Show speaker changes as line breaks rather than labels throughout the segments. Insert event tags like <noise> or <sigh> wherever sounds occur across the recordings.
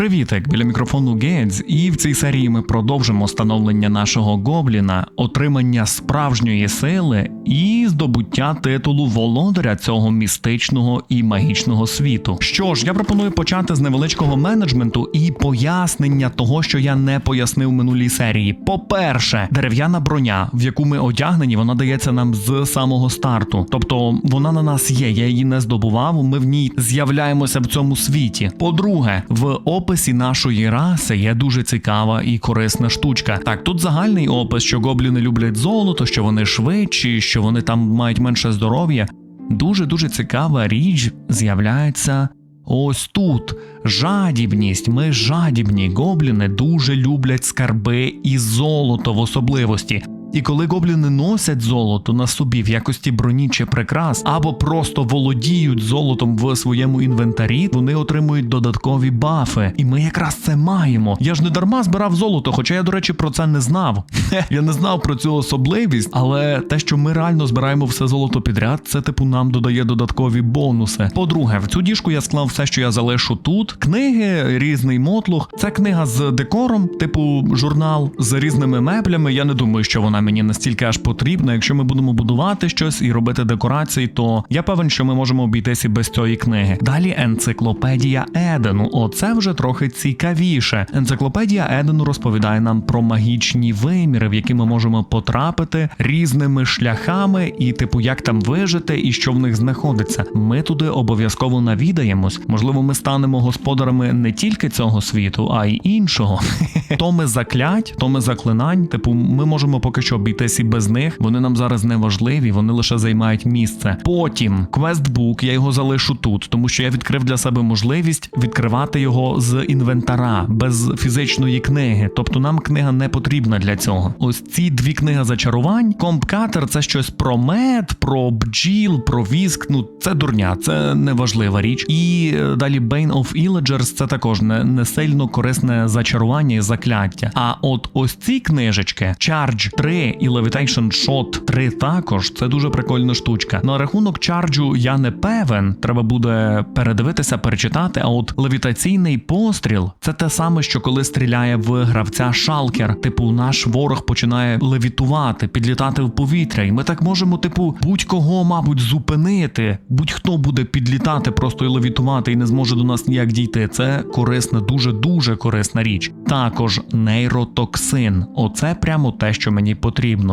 Привітик, біля мікрофону Гець, і в цій серії ми продовжимо становлення нашого гобліна, отримання справжньої сили і здобуття титулу володаря цього містичного і магічного світу. Що ж, я пропоную почати з невеличкого менеджменту і пояснення того, що я не пояснив минулій серії. По-перше, дерев'яна броня, в яку ми одягнені, вона дається нам з самого старту. Тобто вона на нас є, я її не здобував. Ми в ній з'являємося в цьому світі. По-друге, в описі нашої раси є дуже цікава і корисна штучка. Так, тут загальний опис, що гобліни люблять золото, що вони швидші, що вони там мають менше здоров'я. Дуже дуже цікава річ з'являється. Ось тут жадібність. Ми жадібні. Гобліни дуже люблять скарби і золото в особливості. І коли гобліни носять золото на собі в якості броні чи прикрас, або просто володіють золотом в своєму інвентарі, вони отримують додаткові бафи. І ми якраз це маємо. Я ж не дарма збирав золото, хоча я, до речі, про це не знав. <laughs> Я не знав про цю особливість, але те, що ми реально збираємо все золото підряд, це типу нам додає додаткові бонуси. По-друге, в цю діжку я склав все, що я залишу тут. Книги, різний мотлух. Це книга з декором, типу журнал з різними меблями. Я не думаю, що вона мені настільки аж потрібна. Якщо ми будемо будувати щось і робити декорації, то я певен, що ми можемо обійтися без цієї книги. Далі енциклопедія Едену. Оце вже трохи цікавіше. Енциклопедія Едену розповідає нам про магічні виміри, в які ми можемо потрапити різними шляхами, і типу, як там вижити і що в них знаходиться. Ми туди обов'язково навідаємось. Можливо, ми станемо господарами не тільки цього світу, а й іншого. <laughs> Томи заклять, томи заклинань. Типу, ми можемо поки що обійтись і без них. Вони нам зараз не важливі, вони лише займають місце. Потім квестбук, я його залишу тут, тому що я відкрив для себе можливість відкривати його з інвентара без фізичної книги. Тобто нам книга не потрібна для цього. Ось ці дві книги зачарувань. Компкатер це щось про мед, про бджіл, про віск. Ну це дурня, це не важлива річ. І е, далі Bane of Illagers це також не, не сильно корисне зачарування і закляття. А от ось ці книжечки Charge 3 і Levitation Shot 3 також це дуже прикольна штучка. На рахунок чарджу я не певен. Треба буде передивитися, перечитати. А от левітаційний постріл це те саме, що коли стріляє в гравця шалкер. Типу, наш ворог починає левітувати, підлітати в повітря, і ми так можемо, типу, будь-кого, мабуть, зупинити. Будь-хто буде підлітати, просто і левітувати і не зможе до нас ніяк дійти. Це корисна, дуже дуже корисна річ. Також нейротоксин. Оце прямо те, що мені потрібно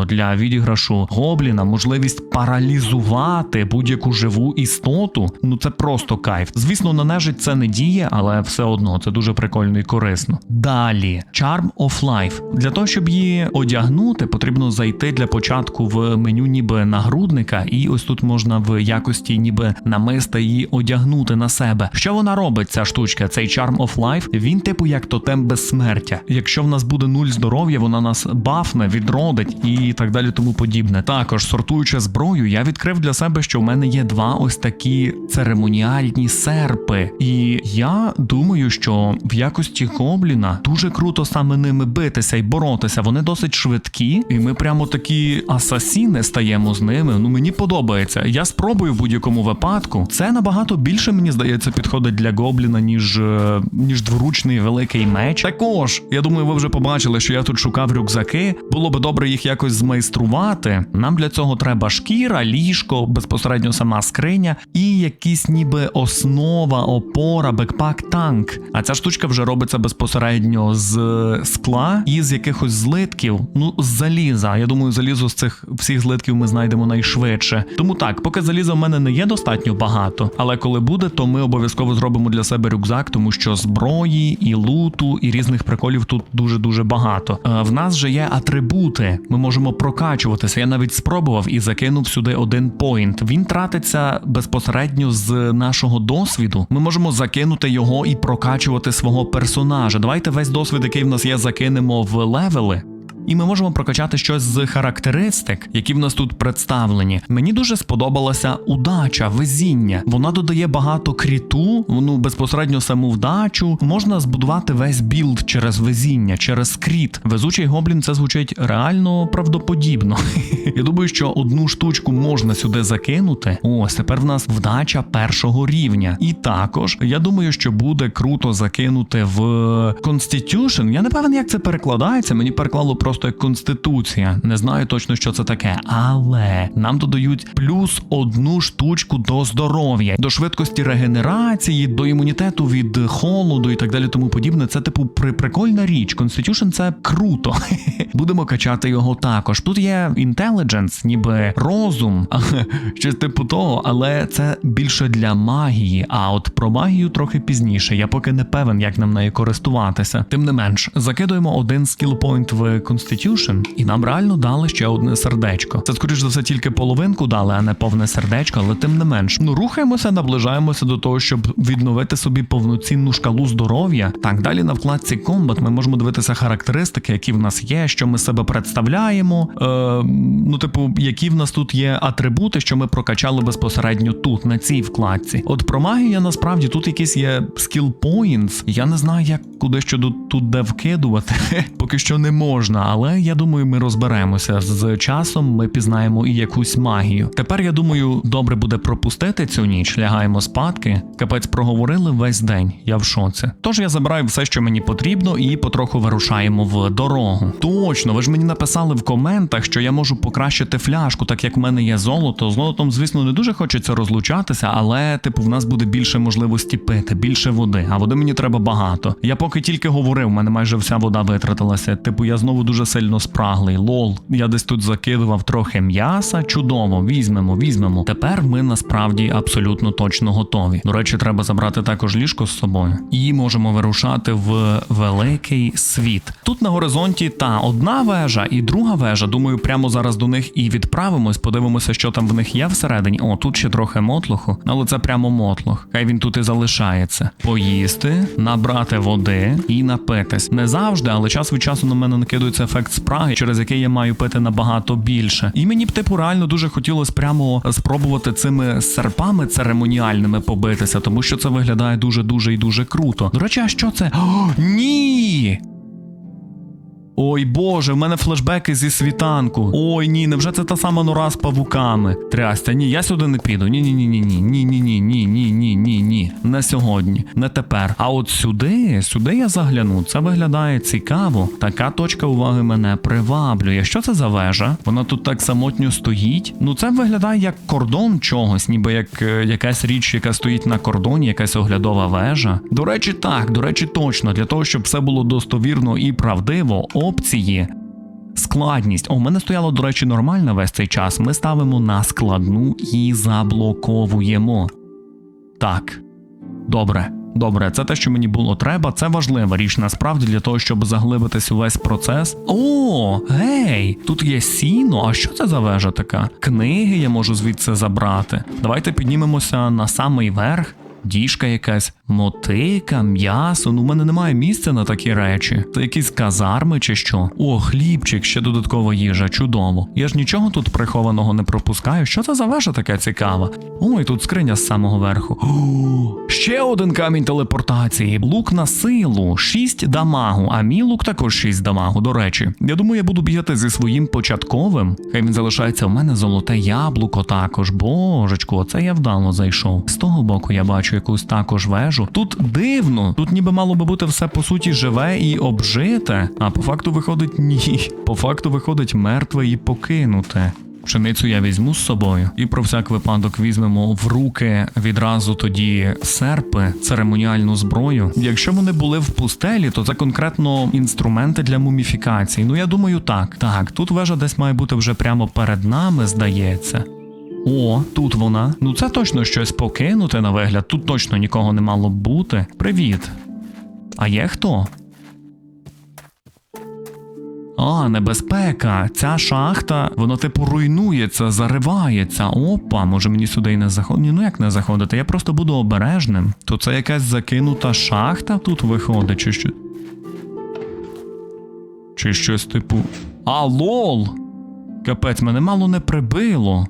для відіграшу гобліна. Можливість паралізувати будь-яку живу істоту. Ну це просто кайф. Звісно, на нежить це не діє, але все одно це дуже прикольно і корисно. Далі Charm of Life. Для того, щоб її одягнути, потрібно зайти для початку в меню ніби нагрудника, і ось тут можна в якості ніби намиста її одягнути на себе. Що вона робить, ця штучка? Цей Charm of Life, він типу як тотем безсмертя. Якщо в нас буде нуль здоров'я, вона нас бафне, відродить і так далі, тому подібне. Також сортуючи зброю, я відкрив для себе, що в мене є два ось такі церемоніальні серпи. І я думаю, що в якості гобліна дуже круто саме ними битися і боротися. Вони досить швидкі, і ми прямо такі асасіни стаємо з ними. Ну мені подобається. Я спробую в будь-якому випадку. Це набагато більше, мені здається, підходить для гобліна, ніж, е, ніж дворучний великий меч. Також, я думаю, ви вже побачили, що я тут шукав рюкзаки. Було би добре їх якось змайструвати. Нам для цього треба шкіра, ліжко, безпосередньо сама скриня і якісь ніби основа, опора, бекпак, танк. А ця штучка вже робиться безпосередньо з скла і з якихось злитків. Ну, з заліза. Я думаю, залізо з цих всіх злитків ми знайдемо найшвидше. Тому так, поки заліза в мене не є достатньо багато, але коли буде, то ми обов'язково зробимо для себе рюкзак, тому що зброї і луту, і різних приколів тут дуже дуже багато. Е, в нас же є атрибути. Ми можемо прокачуватися. Я навіть спробував і закинув сюди один поінт. Він тратиться безпосередньо з нашого досвіду. Ми можемо закинути його і прокачувати свого персонажа. Давайте весь досвід, який в нас є, закинемо в левели. І ми можемо прокачати щось з характеристик, які в нас тут представлені. Мені дуже сподобалася удача, везіння. Вона додає багато кріту, ну безпосередньо саму вдачу. Можна збудувати весь білд через везіння, через кріт. Везучий гоблін це звучить реально правдоподібно. <laughs> Я думаю, що одну штучку можна сюди закинути. Ось тепер в нас вдача першого рівня. І також я думаю, що буде круто закинути в Constitution. Я не певен, як це перекладається. Мені переклало просто як конституція. Не знаю точно, що це таке, але нам додають плюс одну штучку до здоров'я, до швидкості регенерації, до імунітету від холоду і так далі. Тому подібне. Це типу при прикольна річ. Constitution це круто. <laughs> Будемо качати його також. Тут є intelligence, ніби розум, <laughs> щось типу того, але це більше для магії. А от про магію трохи пізніше. Я поки не певен, як нам нею користуватися. Тим не менш, закидуємо один point в Constitution, і нам реально дали ще одне сердечко. Це скоріш за все тільки половинку дали, а не повне сердечко, але тим не менш. Ну рухаємося, наближаємося до того, щоб відновити собі повноцінну шкалу здоров'я. Так, далі на вкладці Combat ми можемо дивитися характеристики, які в нас є, що ми себе представляємо. Е, ну, типу, які в нас тут є атрибути, що ми прокачали безпосередньо тут, на цій вкладці. От про магію насправді тут якісь є skill points. Я не знаю, як куди що тут, де вкидувати. <laughs> Поки що не можна, але я думаю, ми розберемося. З часом ми пізнаємо і якусь магію. Тепер я думаю, добре буде пропустити цю ніч, лягаємо спадки. Капець проговорили весь день. Я в шоці. Тож я забираю все, що мені потрібно, і потроху вирушаємо в дорогу. Точно, ви ж мені написали в коментах, що я можу покращити фляжку, так як в мене є золото. Золотом, звісно, не дуже хочеться розлучатися, але типу в нас буде більше можливості пити, більше води. А води мені треба багато. Я поки тільки говорив, в мене майже вся вода витратилася. Типу, я знову дуже сильно спраглий. Лол, я десь тут закидував трохи м'яса. Чудово, візьмемо, візьмемо. Тепер ми насправді абсолютно точно готові. До речі, треба забрати також ліжко з собою. І можемо вирушати в великий світ. Тут на горизонті та одна вежа і друга вежа. Думаю, прямо зараз до них і відправимось. Подивимося, що там в них є всередині. О, тут ще трохи мотлуху, але це прямо мотлух. Хай він тут і залишається. Поїсти, набрати води і напитись. Не завжди, але час від часу на мене накидується ефект спраги, через який я маю пити набагато більше. І мені б типу реально дуже хотілося прямо спробувати цими серпами церемоніальними побитися, тому що це виглядає дуже дуже і дуже круто. До речі, а що це? О, ні! Ой Боже, в мене флешбеки зі світанку. Ой ні, невже це та сама нора з павуками? Трястя, ні, я сюди не піду. Ні, ні, ні, ні, ні, ні, ні, ні, ні, ні, ні, ні, ні. Не сьогодні, не тепер. А от сюди, сюди я загляну. Це виглядає цікаво. Така точка уваги мене приваблює. Що це за вежа? Вона тут так самотньо стоїть. Ну це виглядає як кордон чогось, ніби як е, якась річ, яка стоїть на кордоні, якась оглядова вежа. До речі, так, до речі, точно для того, щоб все було достовірно і правдиво. Опції. Складність. О, у мене стояло, до речі, нормально весь цей час. Ми ставимо на складну і заблоковуємо. Так. Добре. Добре, це те, що мені було треба. Це важлива річ насправді для того, щоб заглибитись у весь процес. О, гей! Тут є сіно. А що це за вежа така? Книги я можу звідси забрати. Давайте піднімемося на самий верх. Діжка якась, мотика, м'ясо. Ну, в мене немає місця на такі речі. Це якісь казарми чи що. О, хлібчик, ще додаткова їжа, чудово. Я ж нічого тут прихованого не пропускаю. Що це за вежа така цікава? Ой, тут скриня з самого верху. Ще один камінь телепортації. Лук на силу, 6 дамагу, а мій лук також 6 дамагу. До речі, я думаю, я буду бігати зі своїм початковим. Хай він залишається в мене золоте яблуко також. Божечку, оце я вдало зайшов. З того боку я бачу якусь також вежу. Тут дивно, тут ніби мало би бути все по суті живе і обжите, а по факту виходить ні. По факту виходить мертве і покинуте. Пшеницю я візьму з собою, і про всяк випадок візьмемо в руки відразу тоді серпи, церемоніальну зброю. Якщо вони були в пустелі, то це конкретно інструменти для муміфікації. Ну я думаю, так. Так, тут вежа десь має бути вже прямо перед нами, здається. О, тут вона. Ну це точно щось покинуте на вигляд. Тут точно нікого не мало бути. Привіт. А є хто? А, небезпека. Ця шахта, вона типу руйнується, заривається. Опа, може мені сюди і не заходити. Ну як не заходити? Я просто буду обережним. То це якась закинута шахта тут виходить, чи що? Чи щось типу. А лол! Капець, мене мало не прибило.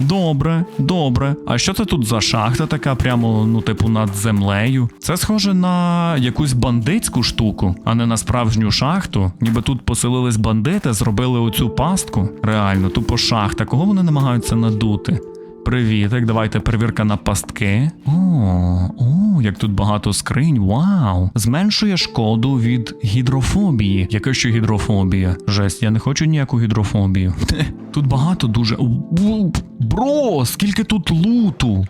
Добре, добре. А що це тут за шахта така, прямо, ну, типу, над землею? Це схоже на якусь бандитську штуку, а не на справжню шахту. Ніби тут поселились бандити, зробили оцю пастку. Реально, тупо шахта. Кого вони намагаються надути? Привітик, давайте перевірка на пастки. О, о, як тут багато скринь. Вау! Зменшує шкоду від гідрофобії. Яка ще гідрофобія? Жесть, я не хочу ніяку гідрофобію. <laughs> Тут багато дуже. Бро, скільки тут луту.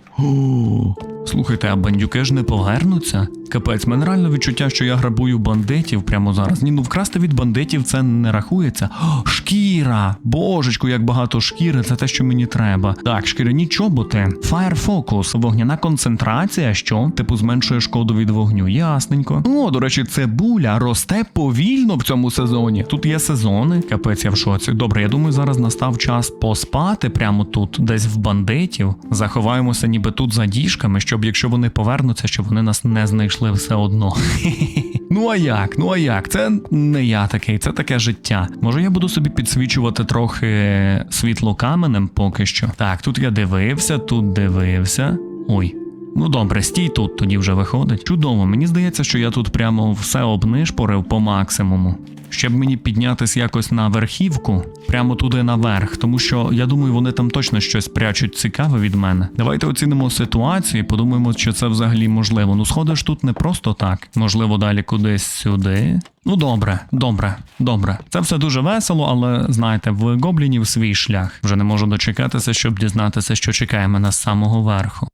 Слухайте, а бандюки ж не повернуться? Капець, мене реально відчуття, що я грабую бандитів прямо зараз. Ні, ну вкрасти від бандитів це не рахується. Шкіра! Божечку, як багато шкіри, це те, що мені треба. Так, шкіряні чоботи. Fire Focus, вогняна концентрація, що типу зменшує шкоду від вогню. Ясненько. О, до речі, цибуля росте повільно в цьому сезоні. Тут є сезони. Капець, я в шоці. Добре, я думаю, зараз настав час поспати прямо тут, десь в бандитів. Заховаємося ніби тут за діжками, щоб якщо вони повернуться, щоб вони нас не знайшли все одно. <laughs> Ну а як? Ну а як? Це не я такий, це таке життя. Може, я буду собі підсвічувати трохи світло каменем поки що. Так, тут я дивився, тут дивився. Ой. Ну добре, стій тут, тоді вже виходить. Чудово, мені здається, що я тут прямо все обнишпорив по максимуму. Щоб мені піднятись якось на верхівку, прямо туди наверх, тому що я думаю, вони там точно щось прячуть цікаве від мене. Давайте оцінимо ситуацію і подумаємо, чи це взагалі можливо. Ну, сходиш тут не просто так. Можливо, далі кудись сюди. Ну добре, добре, добре. Це все дуже весело, але знаєте, в гоблінів свій шлях. Вже не можу дочекатися, щоб дізнатися, що чекає мене з самого верху.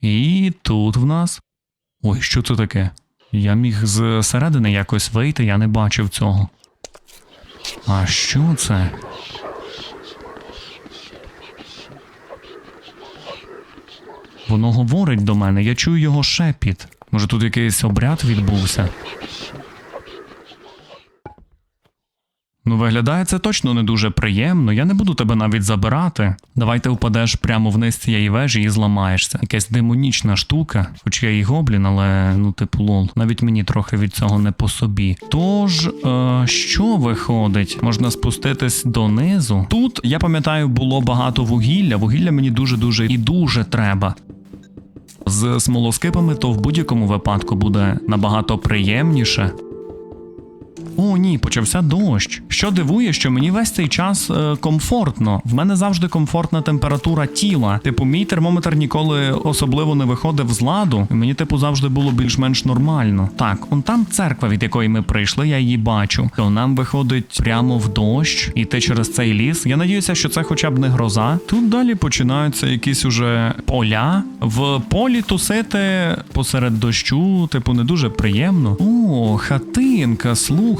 І тут в нас. Ой, що це таке? Я міг зсередини якось вийти, я не бачив цього. А що це? Воно говорить до мене, я чую його шепіт. Може тут якийсь обряд відбувся? Ну, виглядає це точно не дуже приємно. Я не буду тебе навіть забирати. Давай ти впадеш прямо вниз цієї вежі і зламаєшся. Якась демонічна штука, хоч я і гоблін, але ну типу лол. Навіть мені трохи від цього не по собі. Тож, е, що виходить? Можна спуститись донизу. Тут я пам'ятаю, було багато вугілля. Вугілля мені дуже дуже і дуже треба. З смолоскипами то в будь-якому випадку буде набагато приємніше. О, ні, почався дощ. Що дивує, що мені весь цей час е, комфортно. В мене завжди комфортна температура тіла. Типу, мій термометр ніколи особливо не виходив з ладу, і мені, типу, завжди було більш-менш нормально. Так, он там церква, від якої ми прийшли, я її бачу. То нам виходить прямо в дощ, іти через цей ліс. Я надіюся, що це хоча б не гроза. Тут далі починаються якісь уже поля. В полі тусити посеред дощу, типу, не дуже приємно. О, хатинка,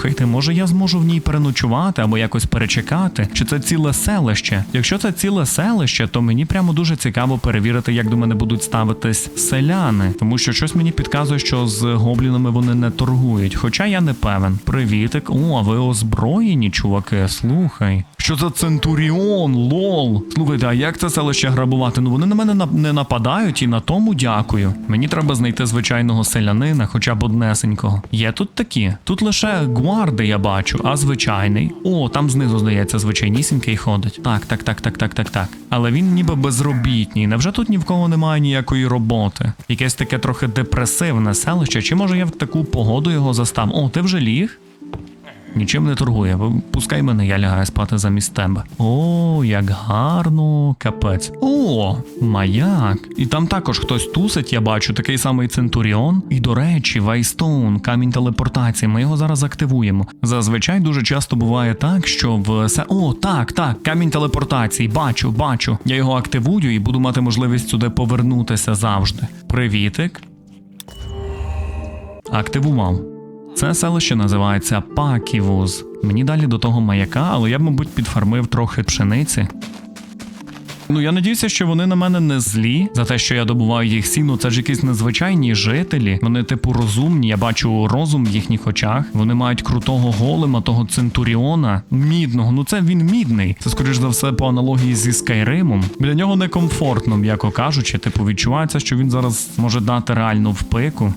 слухайте, може я зможу в ній переночувати або якось перечекати? Чи це ціле селище? Якщо це ціле селище, то мені прямо дуже цікаво перевірити, як до мене будуть ставитись селяни, тому що щось мені підказує, що з гоблінами вони не торгують. Хоча я не певен. Привітик. О, а ви озброєні, чуваки, слухай. Що за центуріон, лол. Слухайте, а як це селище грабувати? Ну вони на мене не нападають і на тому дякую. Мені треба знайти звичайного селянина, хоча б однесенького. Є тут такі. Тут лише гварди я бачу, а звичайний. О, там знизу здається, звичайнісінький ходить. Так, так, так, так, так, так, так. Але він ніби безробітній. Невже тут ні в кого немає ніякої роботи? Якесь таке трохи депресивне селище, чи може я в таку погоду його застав? О, ти вже ліг? Нічим не торгує. Пускай мене, я лягаю спати замість тебе. О, як гарно, капець. О, маяк. І там також хтось тусить, я бачу, такий самий Центуріон. І до речі, Вайстоун, камінь телепортації. Ми його зараз активуємо. Зазвичай дуже часто буває так, що в се. О, так, так, камінь телепортації. Бачу, бачу. Я його активую і буду мати можливість сюди повернутися завжди. Привітик. Активував. Це селище називається Паківуз. Мені далі до того маяка, але я мабуть, підфармив трохи пшениці. Ну, я надіюся, що вони на мене не злі за те, що я добуваю їх сіну. Це ж якісь незвичайні жителі. Вони, типу, розумні. Я бачу розум в їхніх очах. Вони мають крутого голема, того центуріона, мідного. Ну це він мідний. Це, скоріш за все, по аналогії зі Скайримом. Біля нього некомфортно, м'яко кажучи. Типу, відчувається, що він зараз може дати реальну впику.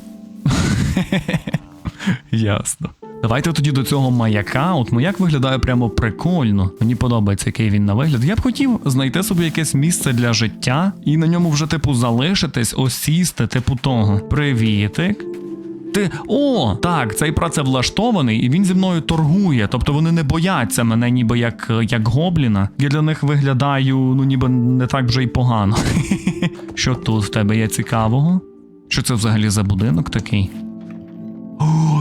Ясно. Давайте тоді до цього маяка. От маяк виглядає прямо прикольно. Мені подобається, який він на вигляд. Я б хотів знайти собі якесь місце для життя і на ньому вже, типу, залишитись, осісти, типу того. Привітик. Ти о, так, цей працевлаштований, і він зі мною торгує. Тобто вони не бояться мене, ніби як, як гобліна. Я для них виглядаю, ну ніби не так вже й погано. <laughs> Що тут в тебе є цікавого? Що це взагалі за будинок такий?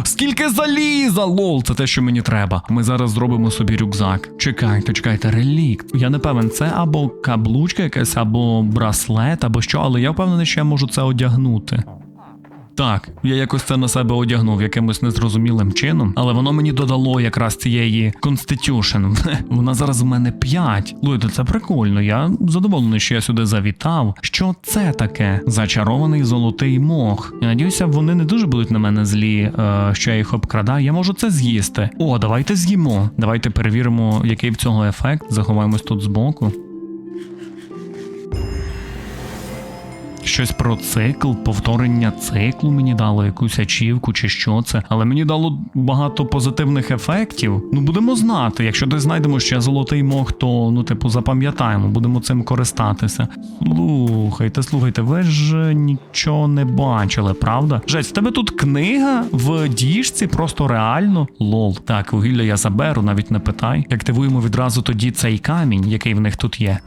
Скільки заліза! Лол, це те, що мені треба. Ми зараз зробимо собі рюкзак. Чекайте, чекайте, релікт. Я не певен, це або каблучка якась, або браслет, або що, але я впевнений, що я можу це одягнути. Так, я якось це на себе одягнув якимось незрозумілим чином, але воно мені додало якраз цієї Constitution. <laughs> Вона зараз в мене 5. Луйте, це прикольно. Я задоволений, що я сюди завітав. Що це таке? Зачарований золотий мох. Я надіюся, вони не дуже будуть на мене злі, е, що я їх обкрадаю. Я можу це з'їсти. О, давайте з'їмо. Давайте перевіримо, який в цього ефект. Заховаємось тут збоку. Щось про цикл, повторення циклу мені дало якусь ачівку чи що це, але мені дало багато позитивних ефектів. Ну будемо знати. Якщо десь знайдемо ще золотий мох, то ну типу запам'ятаємо, будемо цим користатися. Слухайте, слухайте, ви ж нічого не бачили, правда? Жесть, в тебе тут книга в діжці, просто реально лол. Так, вугілля я заберу, навіть не питай. Активуємо відразу тоді цей камінь, який в них тут є.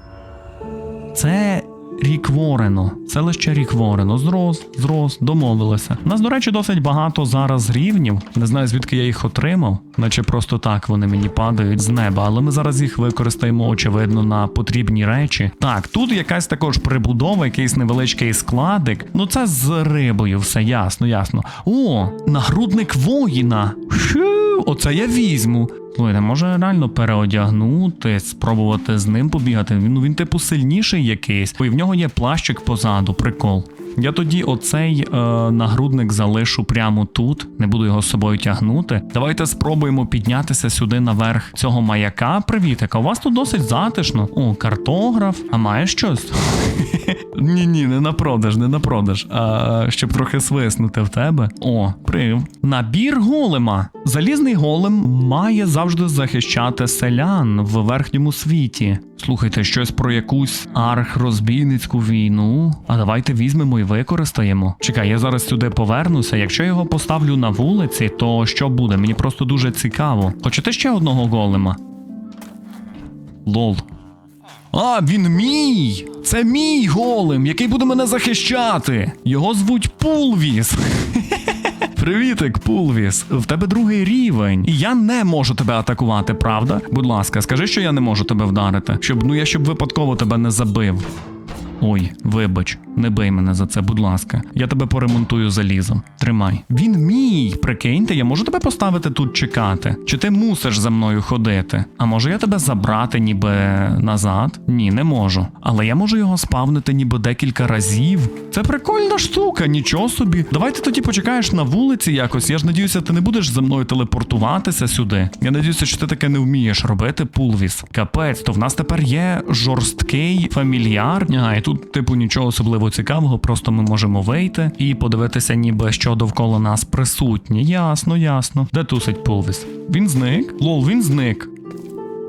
Це Рік Ворено, селище Рік Ворено. Зрос, зрос, домовилися. Нас, до речі, досить багато зараз рівнів. Не знаю, звідки я їх отримав, наче просто так вони мені падають з неба, але ми зараз їх використаємо, очевидно, на потрібні речі. Так, тут якась також прибудова, якийсь невеличкий складик. Ну це з рибою, все ясно, ясно. О, нагрудник воїна. Фу, оце я візьму. Слухайте, може реально переодягнути, спробувати з ним побігати. Він, ну, він типу сильніший якийсь, бо в нього є плащик позаду, прикол. Я тоді оцей е, нагрудник залишу прямо тут, не буду його з собою тягнути. Давайте спробуємо піднятися сюди наверх цього маяка. Привітика, у вас тут досить затишно. О, картограф. А маєш щось? <laughs> Ні, ні, не на продаж, не на продаж. А щоб трохи свиснути в тебе. О, прив. Набір голема. Залізний голем має завжди захищати селян в верхньому світі. Слухайте, щось про якусь архрозбійницьку війну. А давайте візьмемо і використаємо. Чекай, я зараз сюди повернуся. Якщо його поставлю на вулиці, то що буде? Мені просто дуже цікаво. Хочете ще одного голема? Лол. А, він мій! Це мій голем, який буде мене захищати. Його звуть Пулвіс. <laughs> Привітик, Пулвіс. В тебе другий рівень. І я не можу тебе атакувати, правда? Будь ласка, скажи, що я не можу тебе вдарити. Щоб ну я щоб випадково тебе не забив. Ой, вибач, не бий мене за це, будь ласка. Я тебе поремонтую залізом. Тримай. Він мій. Прикиньте, я можу тебе поставити тут чекати. Чи ти мусиш за мною ходити? А може я тебе забрати ніби назад? Ні, не можу. Але я можу його спавнити ніби декілька разів. Це прикольна штука, нічого собі. Давай ти тоді почекаєш на вулиці якось. Я ж надіюся, ти не будеш за мною телепортуватися сюди. Я надіюся, що ти таке не вмієш робити, пулвіс. Капець, то в нас тепер є жорсткий фамільяр. А, і тут, типу, нічого особливо цікавого, просто ми можемо вийти і подивитися, ніби що довкола нас присутнє. Ясно, ясно. Де тусить пулвіс? Він зник? Лол, він зник.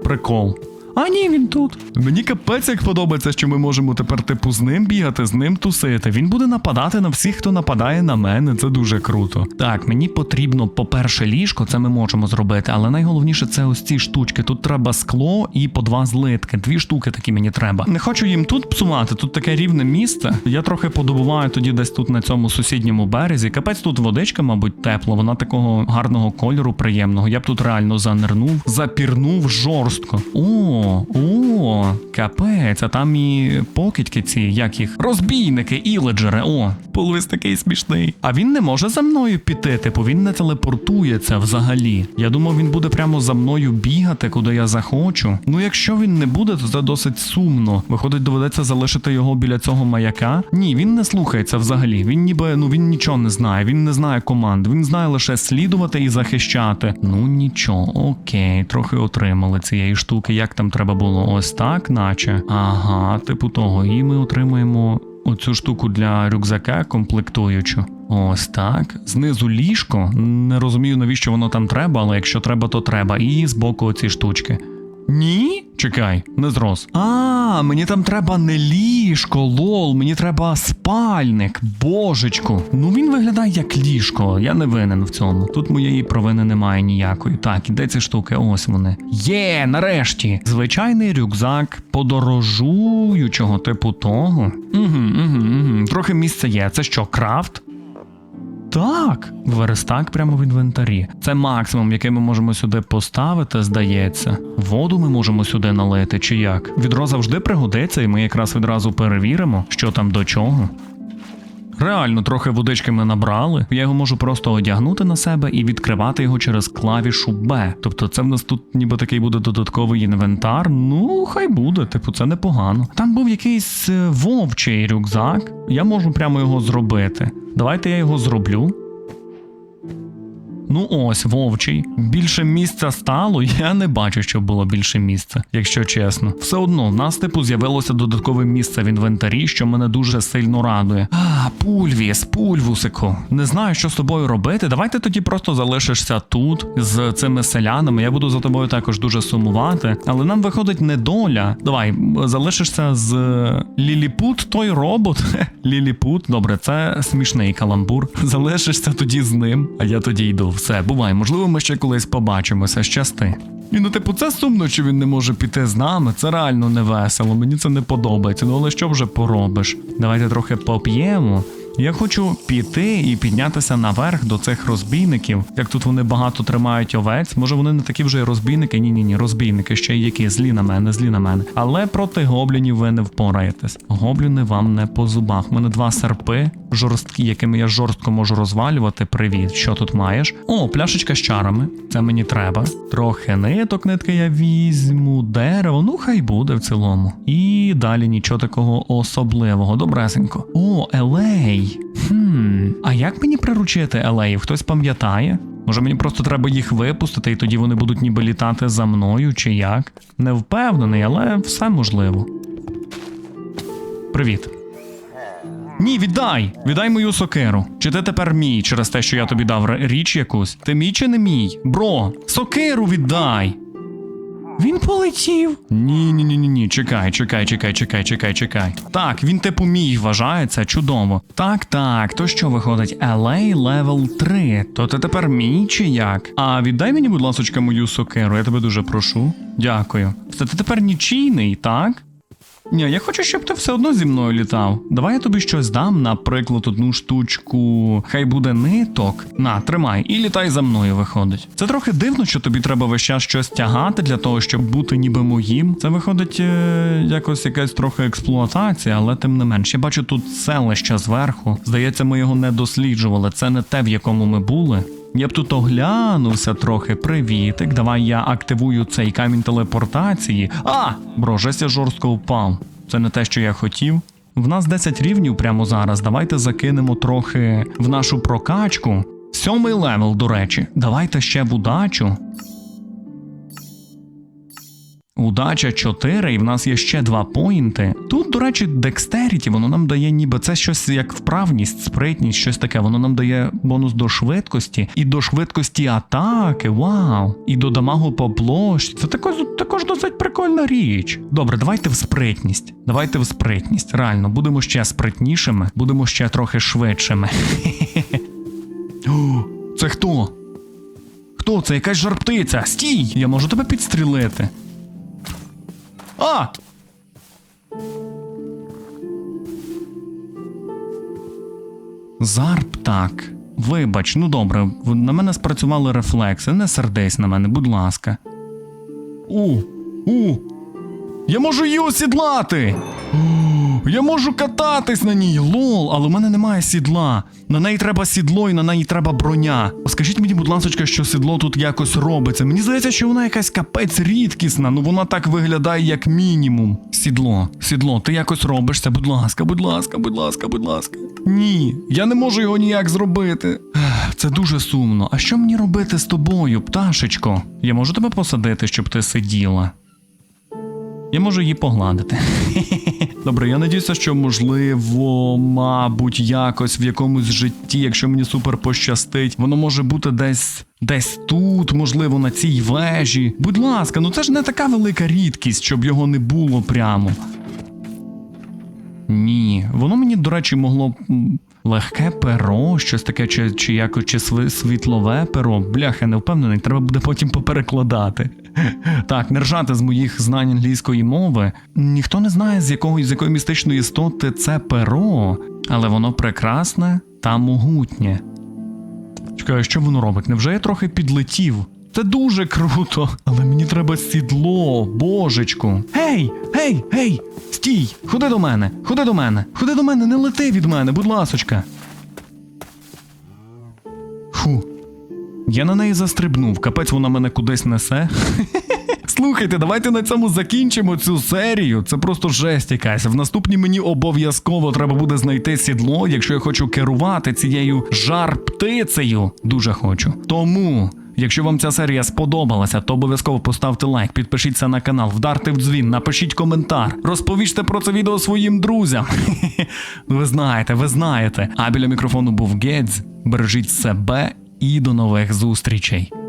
Прикол. А ні, він тут. Мені капець як подобається, що ми можемо тепер типу з ним бігати, з ним тусити. Він буде нападати на всіх, хто нападає на мене. Це дуже круто. Так, мені потрібно, по-перше, ліжко, це ми можемо зробити, але найголовніше це ось ці штучки. Тут треба скло і по два злитки. Дві штуки такі мені треба. Не хочу їм тут псувати. Тут таке рівне місце. Я трохи подобуваю тоді десь тут на цьому сусідньому березі. Капець тут водичка, мабуть, тепла. Вона такого гарного кольору, приємного. Я б тут реально занирнув, запірнув жорстко. О. О, капець, а там і покидьки ці, як їх, розбійники, іледжери, о, полвис такий смішний. А він не може за мною піти, типу він не телепортується взагалі. Я думав, він буде прямо за мною бігати, куди я захочу. Ну, якщо він не буде, то це досить сумно. Виходить, доведеться залишити його біля цього маяка. Ні, він не слухається взагалі. Він ніби ну він нічого не знає. Він не знає команд. Він знає лише слідувати і захищати. Ну нічого, окей, трохи отримали цієї штуки. Як там треба було ось так, наче. Ага, типу того. І ми отримуємо оцю штуку для рюкзака комплектуючу. Ось так. Знизу ліжко. Не розумію, навіщо воно там треба, але якщо треба, то треба. І збоку оці штучки. Ні? Чекай, не зрос. А, мені там треба не ліжко, лол, мені треба спальник, божечку. Ну він виглядає як ліжко, я не винен в цьому. Тут моєї провини немає ніякої. Так, і де ці штуки? Ось вони. Є, нарешті. Звичайний рюкзак подорожуючого типу того. Угу, угу, угу. Трохи місця є. Це що, крафт? Так, верстак прямо в інвентарі. Це максимум, який ми можемо сюди поставити, здається. Воду ми можемо сюди налити, чи як? Відро завжди пригодиться, і ми якраз відразу перевіримо, що там до чого. Реально, трохи водички ми набрали. Я його можу просто одягнути на себе і відкривати його через клавішу Б. Тобто, це в нас тут ніби такий буде додатковий інвентар. Ну, хай буде, типу, це непогано. Там був якийсь е, вовчий рюкзак. Я можу прямо його зробити. Давайте я його зроблю. Ну ось, вовчий. Більше місця стало, я не бачу, що було більше місця, якщо чесно. Все одно, в нас типу з'явилося додаткове місце в інвентарі, що мене дуже сильно радує. А, пульвіс, пульвусику. Не знаю, що з тобою робити. Давайте тоді просто залишишся тут з цими селянами. Я буду за тобою також дуже сумувати. Але нам виходить недоля. Давай, залишишся з Ліліпут, той робот. <laughs> Ліліпут, добре, це смішний каламбур. <laughs> Залишишся тоді з ним, а я тоді йду. Все, бувай, можливо, ми ще колись побачимося. Щасти. І ну, типу, це сумно, що він не може піти з нами. Це реально не весело. Мені це не подобається. Ну але що вже поробиш? Давайте трохи поп'ємо. Я хочу піти і піднятися наверх до цих розбійників. Як тут вони багато тримають овець, може вони не такі вже й розбійники? Ні, ні, ні, розбійники ще й які злі на мене, злі на мене. Але проти гоблінів ви не впораєтесь. Гобліни вам не по зубах. У мене два серпи жорсткі, якими я жорстко можу розвалювати. Привіт, що тут маєш? О, пляшечка з чарами. Це мені треба. Трохи ниток, нитки я візьму, дерево, ну хай буде в цілому. І далі нічого такого особливого. Добресенько. О, елей. Хм. А як мені приручити елеїв? Хтось пам'ятає? Може мені просто треба їх випустити, і тоді вони будуть ніби літати за мною, чи як? Не впевнений, але все можливо. Привіт. Ні, віддай! Віддай мою сокиру. Чи ти тепер мій через те, що я тобі дав річ якусь? Ти мій чи не мій? Бро, сокиру віддай! Він полетів. Ні, ні, ні, ні, ні. Чекай, чекай, чекай, чекай, чекай, чекай. Так, він типу мій вважається, чудово. Так, так, то що виходить? LA Level 3. То ти тепер мій чи як? А віддай мені, будь ласочка, мою сокиру, я тебе дуже прошу. Дякую. Все, ти тепер нічийний, так? Ні, я хочу, щоб ти все одно зі мною літав. Давай я тобі щось дам, наприклад, одну штучку. Хай буде ниток. На, тримай, і літай за мною, виходить. Це трохи дивно, що тобі треба весь час щось тягати для того, щоб бути ніби моїм. Це виходить е, якось якась трохи експлуатація, але тим не менш. Я бачу тут селище зверху. Здається, ми його не досліджували. Це не те, в якому ми були. Я б тут оглянувся трохи. Привітик. Давай я активую цей камінь телепортації. А! Брожеся жорстко впав. Це не те, що я хотів. В нас 10 рівнів прямо зараз. Давайте закинемо трохи в нашу прокачку. Сьомий левел, до речі. Давайте ще в удачу. Удача 4, і в нас є ще два поінти. Тут, до речі, Dexterity, воно нам дає ніби це щось як вправність, спритність, щось таке. Воно нам дає бонус до швидкості і до швидкості атаки. Вау! І до дамагу по площі. Це також, також досить прикольна річ. Добре, давайте в спритність. Давайте в спритність. Реально, будемо ще спритнішими, будемо ще трохи швидшими. Це хто? Хто це? Якась жарптиця? Стій! Я можу тебе підстрілити. А! Зарп так. Вибач, ну добре, на мене спрацювали рефлекси. Не сердись на мене, будь ласка. У! У! Я можу її осідлати! <gasps> Я можу кататись на ній, лол, але в мене немає сідла. На неї треба сідло і на неї треба броня. Скажіть мені, будь ласка, що сідло тут якось робиться. Мені здається, що вона якась капець рідкісна, ну вона так виглядає як мінімум. Сідло, сідло, ти якось робишся, будь ласка, будь ласка, будь ласка, будь ласка. Ні, я не можу його ніяк зробити. Це дуже сумно. А що мені робити з тобою, пташечко? Я можу тебе посадити, щоб ти сиділа? Я можу її погладити. <laughs> Добре, я надіюся, що можливо, мабуть, якось в якомусь житті, якщо мені супер пощастить, воно може бути десь. Десь тут, можливо, на цій вежі. Будь ласка, ну це ж не така велика рідкість, щоб його не було прямо. Ні, воно мені, до речі, могло легке перо, щось таке, чи, чи якось чи світлове перо. Бляха, не впевнений, треба буде потім поперекладати. <laughs> Так, не ржати з моїх знань англійської мови. Ніхто не знає, з якого з якої містичної істоти це перо, але воно прекрасне та могутнє. Чекай, а що воно робить? Невже я трохи підлетів? Це дуже круто, але мені треба сідло, божечку. Гей, гей, гей! Стій! Ходи до мене! Ходи до мене! Ходи до мене, не лети від мене, будь ласочка. Фу. Я на неї застрибнув, капець вона мене кудись несе. <laughs> Слухайте, давайте на цьому закінчимо цю серію. Це просто жесть якась. В наступній мені обов'язково треба буде знайти сідло, якщо я хочу керувати цією жар-птицею. Дуже хочу. Тому. Якщо вам ця серія сподобалася, то обов'язково поставте лайк, підпишіться на канал, вдарте в дзвін, напишіть коментар, розповіжте про це відео своїм друзям. <laughs> ви знаєте, ви знаєте. А біля мікрофону був Гедз. Бережіть себе і до нових зустрічей.